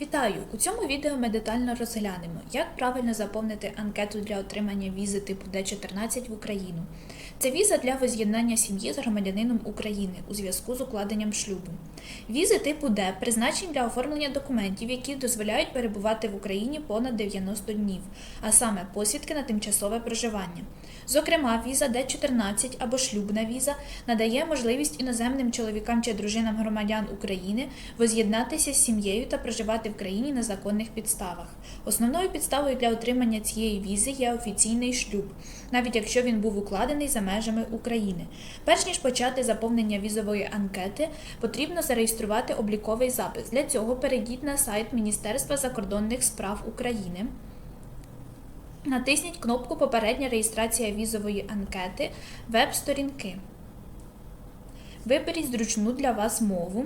Вітаю! У цьому відео ми детально розглянемо, як правильно заповнити анкету для отримання візи типу Д14 в Україну. Це віза для воз'єднання сім'ї з громадянином України у зв'язку з укладенням шлюбу. Візи типу Д призначені для оформлення документів, які дозволяють перебувати в Україні понад 90 днів, а саме посвідки на тимчасове проживання. Зокрема, віза Д14 або шлюбна віза надає можливість іноземним чоловікам чи дружинам громадян України воз'єднатися з сім'єю та проживати в країні на законних підставах. Основною підставою для отримання цієї візи є офіційний шлюб, навіть якщо він був укладений за межами України. Перш ніж почати заповнення візової анкети, потрібно зареєструвати обліковий запис. Для цього перейдіть на сайт Міністерства закордонних справ України. Натисніть кнопку Попередня реєстрація візової анкети веб-сторінки. Виберіть зручну для вас мову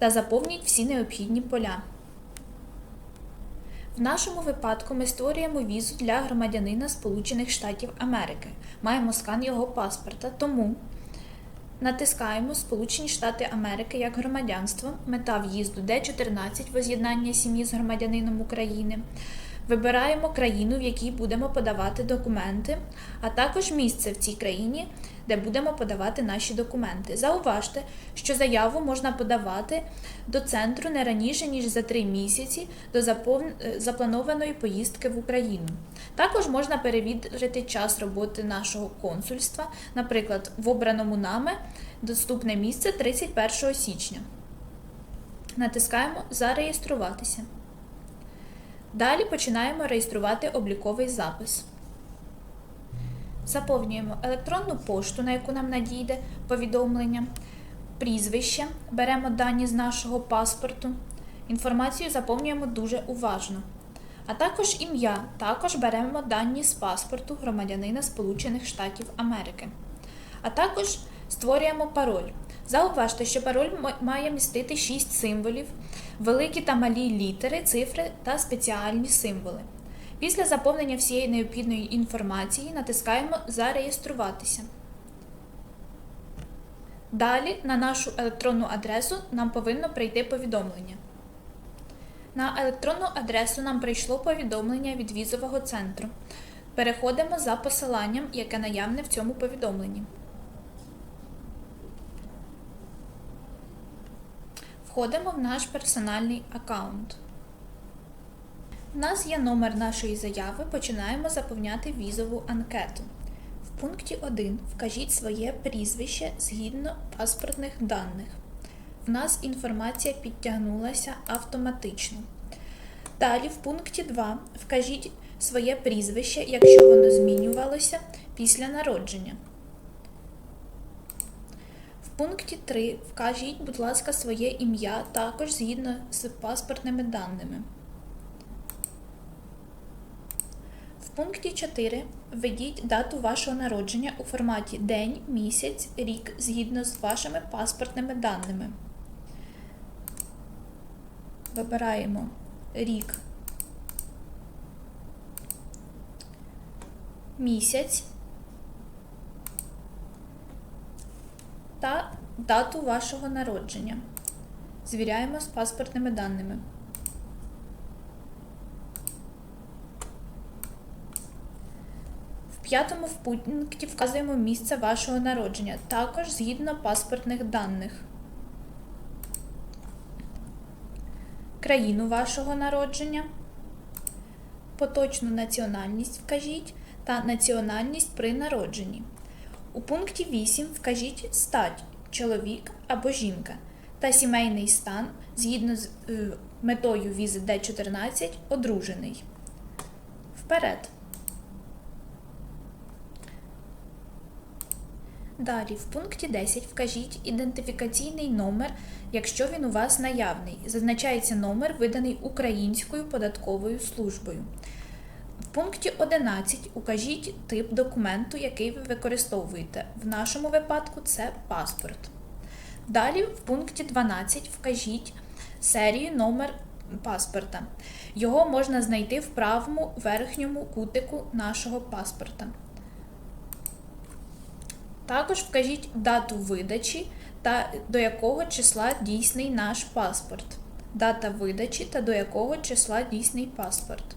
та заповніть всі необхідні поля. В нашому випадку ми створюємо візу для громадянина Сполучених Штатів Америки. Маємо скан його паспорта, тому натискаємо Сполучені Штати Америки як громадянство, мета в'їзду Д14 воз'єднання сім'ї з громадянином України. Вибираємо країну, в якій будемо подавати документи, а також місце в цій країні, де будемо подавати наші документи. Зауважте, що заяву можна подавати до центру не раніше, ніж за три місяці до е, запланованої поїздки в Україну. Також можна перевірити час роботи нашого консульства, наприклад, в обраному нами доступне місце 31 січня. Натискаємо Зареєструватися. Далі починаємо реєструвати обліковий запис. Заповнюємо електронну пошту, на яку нам надійде повідомлення, прізвище, беремо дані з нашого паспорту. Інформацію заповнюємо дуже уважно. А також ім'я, також беремо дані з паспорту громадянина Сполучених Штатів Америки. А також створюємо пароль. Зауважте, що пароль має містити 6 символів, великі та малі літери, цифри та спеціальні символи. Після заповнення всієї необхідної інформації натискаємо Зареєструватися. Далі на нашу електронну адресу нам повинно прийти повідомлення. На електронну адресу нам прийшло повідомлення від візового центру. Переходимо за посиланням, яке наявне в цьому повідомленні. Входимо в наш персональний аккаунт. У нас є номер нашої заяви, починаємо заповняти візову анкету. В пункті 1 вкажіть своє прізвище згідно паспортних даних. В нас інформація підтягнулася автоматично. Далі в пункті 2 вкажіть своє прізвище, якщо воно змінювалося після народження. Пункті 3 вкажіть, будь ласка, своє ім'я також згідно з паспортними даними. В пункті 4 введіть дату вашого народження у форматі день, місяць, рік згідно з вашими паспортними даними. Вибираємо рік, місяць та дату вашого народження. Звіряємо з паспортними даними. В п'ятому пункті вказуємо місце вашого народження, також згідно паспортних даних. Країну вашого народження, поточну національність вкажіть та національність при народженні. У пункті 8 вкажіть стать чоловік або жінка та сімейний стан згідно з е, метою візи Д14 одружений. Вперед. Далі, в пункті 10 вкажіть ідентифікаційний номер, якщо він у вас наявний. Зазначається номер, виданий Українською податковою службою. В пункті 11 укажіть тип документу, який ви використовуєте. В нашому випадку це паспорт. Далі в пункті 12 вкажіть серію номер паспорта. Його можна знайти в правому верхньому кутику нашого паспорта. Також вкажіть дату видачі та до якого числа дійсний наш паспорт. дата видачі та до якого числа дійсний паспорт.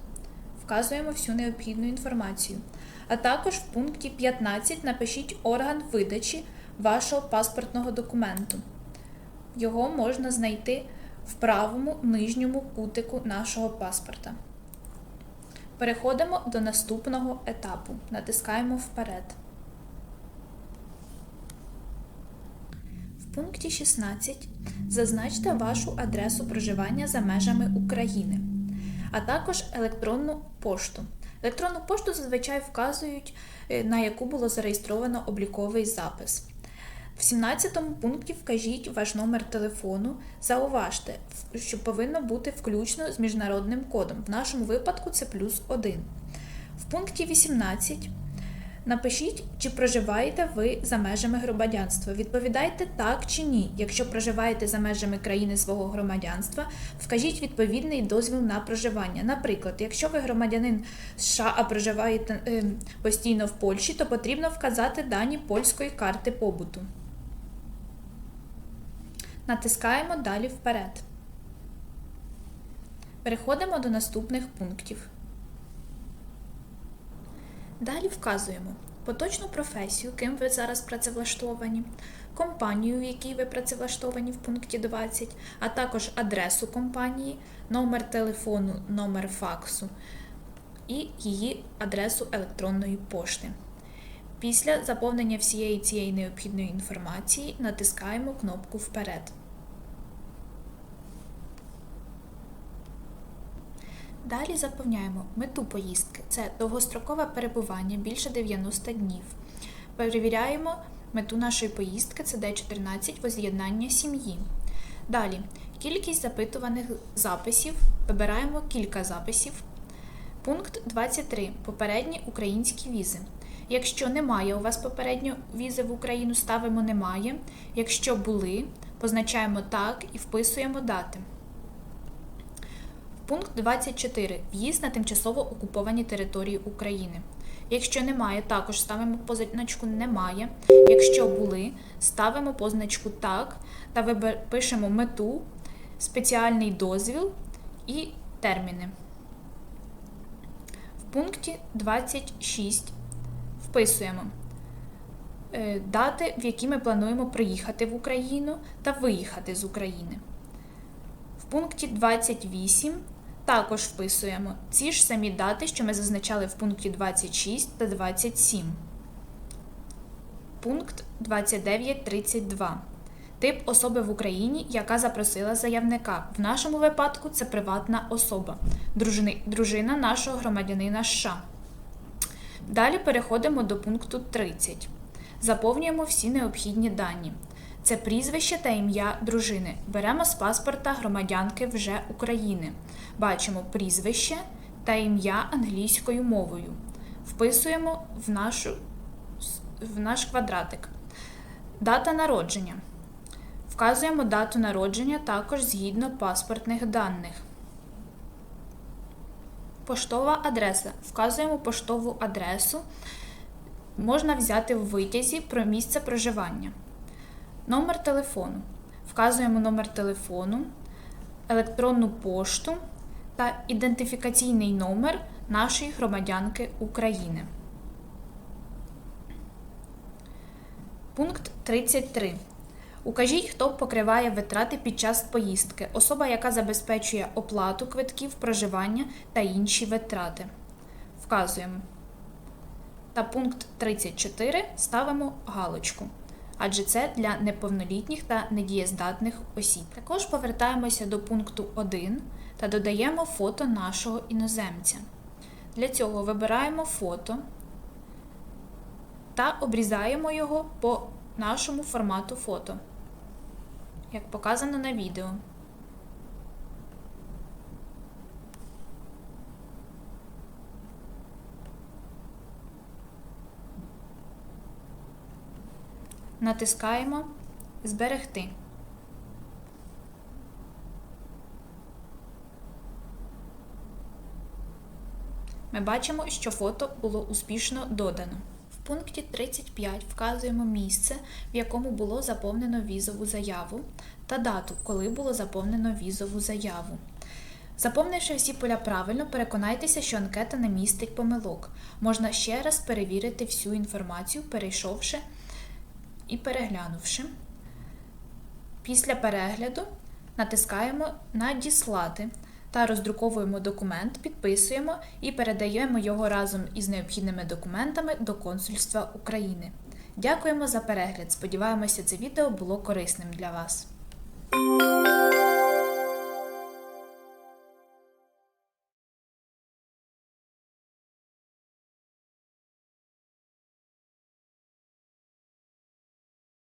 Вказуємо всю необхідну інформацію. А також в пункті 15 напишіть орган видачі вашого паспортного документу. Його можна знайти в правому нижньому кутику нашого паспорта. Переходимо до наступного етапу. Натискаємо вперед. В пункті 16 зазначте вашу адресу проживання за межами України, а також електронну пошту. Електронну пошту зазвичай вказують, е, на яку було зареєстровано обліковий запис. В 17 пункті вкажіть ваш номер телефону. Зауважте, що повинно бути включно з міжнародним кодом. В нашому випадку це плюс 1. В пункті 18 напишіть, чи проживаєте ви за межами громадянства. Відповідайте так чи ні. Якщо проживаєте за межами країни свого громадянства, вкажіть відповідний дозвіл на проживання. Наприклад, якщо ви громадянин США, а проживаєте е, постійно в Польщі, то потрібно вказати дані польської карти побуту. Натискаємо далі вперед. Переходимо до наступних пунктів. Далі вказуємо поточну професію, ким ви зараз працевлаштовані, компанію, в якій ви працевлаштовані в пункті 20, а також адресу компанії, номер телефону, номер факсу і її адресу електронної пошти. Після заповнення всієї цієї необхідної інформації натискаємо кнопку Вперед. Далі заповняємо мету поїздки. Це довгострокове перебування більше 90 днів. Перевіряємо мету нашої поїздки це Д14 воз'єднання сім'ї. Далі кількість запитуваних записів. Вибираємо кілька записів. Пункт 23. Попередні українські візи. Якщо немає у вас попередньо візи в Україну, ставимо немає. Якщо були, позначаємо так і вписуємо дати. Пункт 24. В'їзд на тимчасово окуповані території України. Якщо немає, також ставимо позначку немає. Якщо були, ставимо позначку так та пишемо мету, спеціальний дозвіл і терміни. В пункті 26 вписуємо е, дати, в які ми плануємо приїхати в Україну та виїхати з України. В пункті 28 також вписуємо ці ж самі дати, що ми зазначали в пункті 26 та 27. Пункт 29.32. Тип особи в Україні, яка запросила заявника. В нашому випадку це приватна особа, дружина нашого громадянина США. Далі переходимо до пункту 30. Заповнюємо всі необхідні дані. Це прізвище та ім'я дружини. Беремо з паспорта громадянки вже України. Бачимо прізвище та ім'я англійською мовою. Вписуємо в, нашу, в наш квадратик. Дата народження. Вказуємо дату народження також згідно паспортних даних. Поштова адреса. Вказуємо поштову адресу. Можна взяти в витязі про місце проживання. Номер телефону. Вказуємо номер телефону, електронну пошту та ідентифікаційний номер нашої громадянки України. Пункт 33. Укажіть, хто покриває витрати під час поїздки. Особа, яка забезпечує оплату квитків, проживання та інші витрати. Вказуємо. Та пункт 34 ставимо галочку. Адже це для неповнолітніх та недієздатних осіб. Також повертаємося до пункту 1 та додаємо фото нашого іноземця. Для цього вибираємо фото та обрізаємо його по нашому формату фото, як показано на відео. Натискаємо Зберегти. Ми бачимо, що фото було успішно додано. В пункті 35 вказуємо місце, в якому було заповнено візову заяву, та дату, коли було заповнено візову заяву. Заповнивши всі поля правильно, переконайтеся, що анкета не містить помилок. Можна ще раз перевірити всю інформацію, перейшовши і переглянувши. Після перегляду натискаємо Надіслати та роздруковуємо документ, підписуємо і передаємо його разом із необхідними документами до Консульства України. Дякуємо за перегляд. Сподіваємося, це відео було корисним для вас.